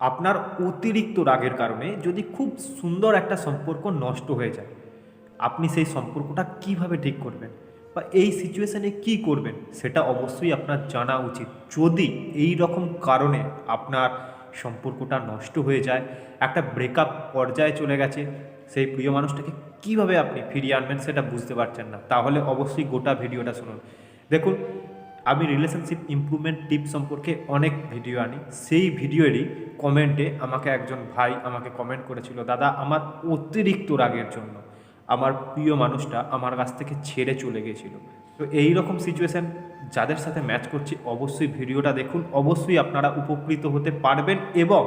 আপনার অতিরিক্ত রাগের কারণে যদি খুব সুন্দর একটা সম্পর্ক নষ্ট হয়ে যায়, আপনি সেই সম্পর্কটা কীভাবে ঠিক করবেন বা এই সিচুয়েশানে কি করবেন সেটা অবশ্যই আপনার জানা উচিত। যদি এই রকম কারণে আপনার সম্পর্কটা নষ্ট হয়ে যায়, একটা ব্রেকআপ পর্যায়ে চলে গেছে, সেই প্রিয় মানুষটাকে কীভাবে আপনি ফিরিয়ে আনবেন সেটা বুঝতে পারছেন না, তাহলে অবশ্যই গোটা ভিডিওটা শুনুন। দেখুন আমি রিলেশনশিপ ইমপ্রুভমেন্ট টিপ সম্পর্কে অনেক ভিডিও আনি। সেই ভিডিওরই কমেন্টে আমাকে একজন ভাই আমাকে কমেন্ট করেছিল, দাদা, আমার অতিরিক্ত রাগের জন্য আমার প্রিয় মানুষটা আমার কাছ থেকে ছেড়ে চলে গিয়েছিল তো এই রকম সিচুয়েশান যাদের সাথে ম্যাচ করছি, অবশ্যই ভিডিওটা দেখুন। অবশ্যই আপনারা উপকৃত হতে পারবেন এবং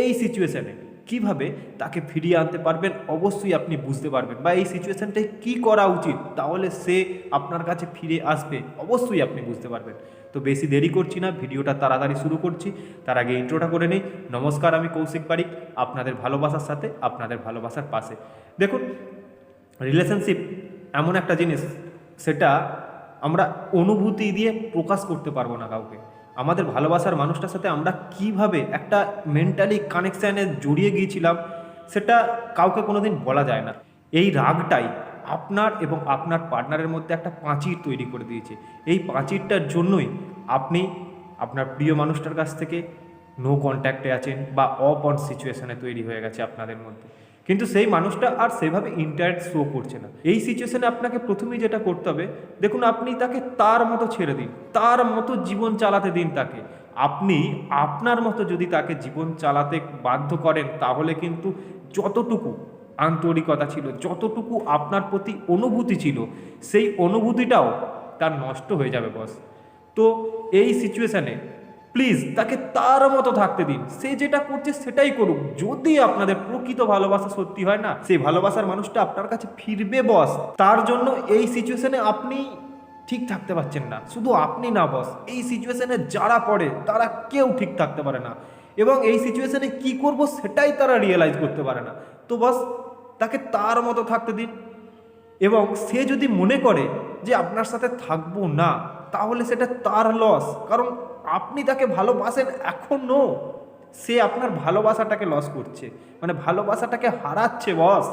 এই সিচুয়েশানে কীভাবে তাকে ফিরিয়ে আনতে পারবেন, অবশ্যই আপনি বুঝতে পারবেন। বা এই সিচুয়েশানটায় কি করা উচিত, তাহলে সে আপনার কাছে ফিরে আসবে, অবশ্যই আপনি বুঝতে পারবেন। তো বেশি দেরি করছি না, ভিডিওটা তাড়াতাড়ি শুরু করছি। তার আগে ইন্ট্রোটা করে নিই। নমস্কার, আমি কৌশিক পারিক, আপনাদের ভালোবাসার সাথে, আপনাদের ভালোবাসার পাশে। দেখুন রিলেশনশিপ এমন একটা জিনিস, সেটা আমরা অনুভূতি দিয়ে প্রকাশ করতে পারব না কাউকে। আমাদের ভালোবাসার মানুষটার সাথে আমরা কীভাবে একটা মেন্টালি কানেকশানে জড়িয়ে গিয়েছিলাম, সেটা কাউকে কোনোদিন বলা যায় না। এই রাগটাই আপনার এবং আপনার পার্টনারের মধ্যে একটা পাঁচির তৈরি করে দিয়েছে। এই পাঁচিরটার জন্যই আপনি আপনার প্রিয় মানুষটার কাছ থেকে নো কন্ট্যাক্টে আছেন বা অপ অন সিচুয়েশনে তৈরি হয়ে গেছে আপনাদের মধ্যে। কিন্তু সেই মানুষটা আর সেভাবে ইন্টারেক্ট শো করছে না। এই সিচুয়েশনে আপনাকে প্রথমেই যেটা করতে হবে, দেখুন আপনি তাকে তার মতো ছেড়ে দিন, তার মতো জীবন চালাতে দিন তাকে। আপনি আপনার মতো যদি তাকে জীবন চালাতে বাধ্য করেন, তাহলে কিন্তু যতটুকু আন্তরিকতা ছিল, যতটুকু আপনার প্রতি অনুভূতি ছিল, সেই অনুভূতিটাও তার নষ্ট হয়ে যাবে বস তো এই সিচুয়েশানে প্লিজ তাকে তার মতো থাকতে দিন। সে যেটা করছে সেটাই করুক। যদি আপনাদের প্রকৃত ভালোবাসা সত্যি হয় না, সেই ভালোবাসার মানুষটা আপনার কাছে ফিরবে, বস। তার জন্য এই সিচুয়েশনে আপনি ঠিক থাকতে পারছেন না। শুধু আপনি না, বস। এই সিচুয়েশনে যারা পড়ে, তারা কেউ ঠিক থাকতে পারে না। এবং এই সিচুয়েশনে কি করব সেটাই তারা রিয়েলাইজ করতে পারে না। তো, বস, তাকে তার মতো থাকতে দিন। এবং সে যদি মনে করে যে আপনার সাথে থাকব না, তাহলে সেটা তার লস কারণ আপনি তাকে ভালোবাসেন এখনও সে আপনার ভালোবাসাটাকে লস করছে। মানে ভালোবাসাটাকে হারাচ্ছে বস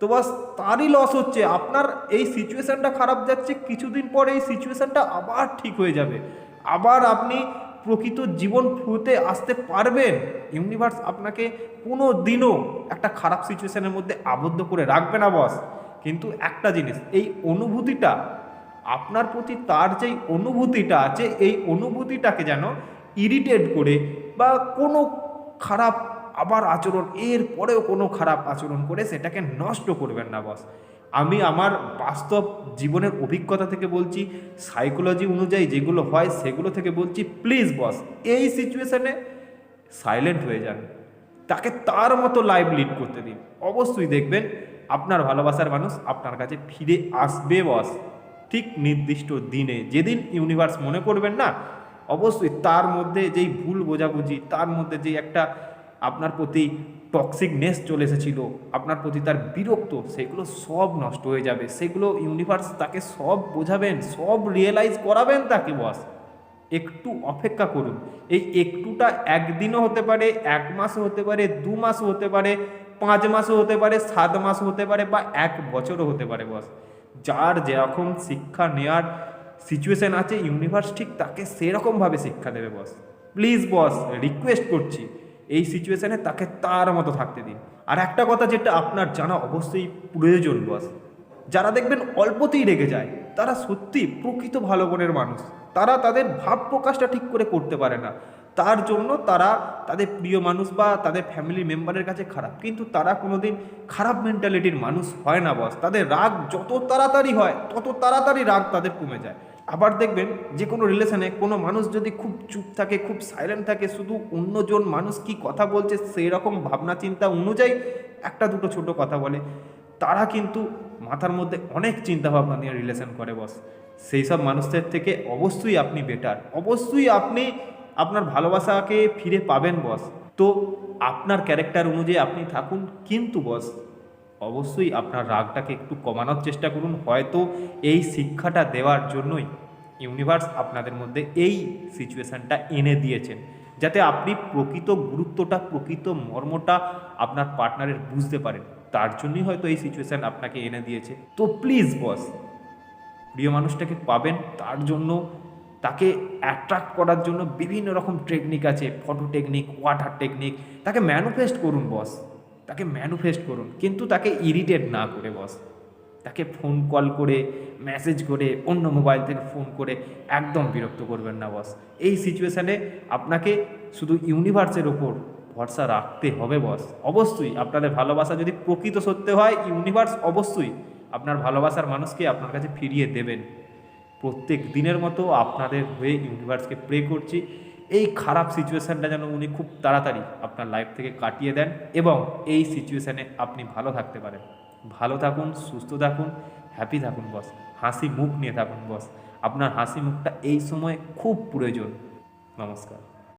তো বস তারই লস হচ্ছে। আপনার এই সিচুয়েশানটা খারাপ যাচ্ছে, কিছুদিন পর এই সিচুয়েশানটা আবার ঠিক হয়ে যাবে। আবার আপনি প্রকৃত জীবন ফ্লুতে আসতে পারবেন। ইউনিভার্স আপনাকে কোনো দিনও একটা খারাপ সিচুয়েশানের মধ্যে আবদ্ধ করে রাখবে না বস কিন্তু একটা জিনিস, এই অনুভূতিটা আপনার প্রতি তার যেই অনুভূতিটা আছে, এই অনুভূতিটাকে যেন ইরিটেট করে বা কোনো খারাপ আবার আচরণ, এর পরেও কোনো খারাপ আচরণ করে সেটাকে নষ্ট করবেন না বস আমি আমার বাস্তব জীবনের অভিজ্ঞতা থেকে বলছি সাইকোলজি অনুযায়ী যেগুলো হয় সেগুলো থেকে বলছি প্লিজ বস এই সিচুয়েশানে সাইলেন্ট হয়ে যান। তাকে তার মতো লাইভ লিড করতে দিন। অবশ্যই দেখবেন, আপনার ভালোবাসার মানুষ আপনার কাছে ফিরে আসবে বস ঠিক নির্দিষ্ট দিনে, যেদিন ইউনিভার্স মনে করবেন না, অবশ্যই তার মধ্যে যেই ভুল বোঝাবুঝি, তার মধ্যে যেই একটা আপনার প্রতি টক্সিকনেস চলে এসেছিল, আপনার প্রতি তার বিরক্ত, সেগুলো সব নষ্ট হয়ে যাবে। সেগুলো ইউনিভার্স তাকে সব বোঝাবেন, সব রিয়েলাইজ করাবেন তাকে বস একটু অপেক্ষা করুন। এই একটুটা একদিনও হতে পারে, এক মাসও হতে পারে, দু মাসও হতে পারে, পাঁচ মাসও হতে পারে, সাত মাসও হতে পারে, বা এক বছরও হতে পারে বস যার যেরকম শিক্ষা নেওয়ার সিচুয়েশান আছে ইউনিভার্স ঠিক তাকে সেরকমভাবে শিক্ষা দেবে বস প্লিজ বস রিকোয়েস্ট করছি। এই সিচুয়েশানে তাকে তার মতো থাকতে দিন। আর একটা কথা যেটা আপনার জানা অবশ্যই প্রয়োজন বস যারা দেখবেন অল্পতেই রেগে যায়। তারা সত্যি প্রকৃত ভালো মনের মানুষ। তারা তাদের ভাব প্রকাশটা ঠিক করে করতে পারে না। তার জন্য তারা তাদের প্রিয় মানুষ বা তাদের ফ্যামিলি মেম্বারের কাছে খারাপ। কিন্তু তারা কোনোদিন খারাপ মেন্টালিটির মানুষ হয় না বস তাদের রাগ যত তাড়াতাড়ি হয়, তত তাড়াতাড়ি রাগ তাদের কমে যায়। আবার দেখবেন যে কোনো রিলেশনে কোনো মানুষ যদি খুব চুপ থাকে, খুব সাইলেন্ট থাকে, শুধু অন্যজন মানুষ কি কথা বলছে সেই রকম ভাবনা চিন্তা অনুযায়ী একটা দুটো ছোট কথা বলে। তারা কিন্তু মাথার মধ্যে অনেক চিন্তা ভাবনা নিয়ে রিলেশন করে বস সেই সব মানুষদের থেকে অবশ্যই আপনি বেটার অবশ্যই আপনি আপনার ভালোবাসাকে ফিরে পাবেন বস তো আপনার ক্যারেক্টার অনুযায়ী আপনি থাকুন। কিন্তু বস অবশ্যই আপনার রাগটাকে একটু কমানোর চেষ্টা করুন। হয়তো এই শিক্ষাটা দেওয়ার জন্যই ইউনিভার্স আপনাদের মধ্যে এই সিচুয়েশানটা এনে দিয়েছেন। যাতে আপনি প্রকৃত গুরুত্বটা, প্রকৃত মর্মটা আপনার পার্টনারের বুঝতে পারেন। তার জন্যই হয়তো এই সিচুয়েশান আপনাকে এনে দিয়েছে। তো প্লিজ বস প্রিয় মানুষটাকে পাবেন, তার জন্য তাকে অ্যাট্রাক্ট করার জন্য বিভিন্ন রকম টেকনিক আছে। ফটো টেকনিক ওয়াটার টেকনিক তাকে ম্যানুফেস্ট করুন বস তাকে ম্যানুফেস্ট করুন, কিন্তু তাকে ইরিটেট না করে বস তাকে ফোন কল করে মেসেজ করে, অন্য মোবাইল থেকে ফোন করে একদম বিরক্ত করবেন না বস এই সিচুয়েশানে আপনাকে শুধু ইউনিভার্সের ওপর ভরসা রাখতে হবে বস অবশ্যই আপনাদের ভালোবাসা যদি প্রকৃত সত্য হয় ইউনিভার্স অবশ্যই আপনার ভালোবাসার মানুষকে আপনার কাছে ফিরিয়ে দেবেন। প্রত্যেক দিনের মতো আপনাদের হয়ে ইউনিভার্সকে প্রে করছি। এই খারাপ সিচুয়েশানটা যেন উনি খুব তাড়াতাড়ি আপনার লাইফ থেকে কাটিয়ে দেন এবং এই সিচুয়েশানে আপনি ভালো থাকতে পারেন। ভালো থাকুন, সুস্থ থাকুন হ্যাপি থাকুন বস হাসি মুখ নিয়ে থাকুন বস আপনার হাসি মুখটা এই সময় খুব প্রয়োজন। নমস্কার।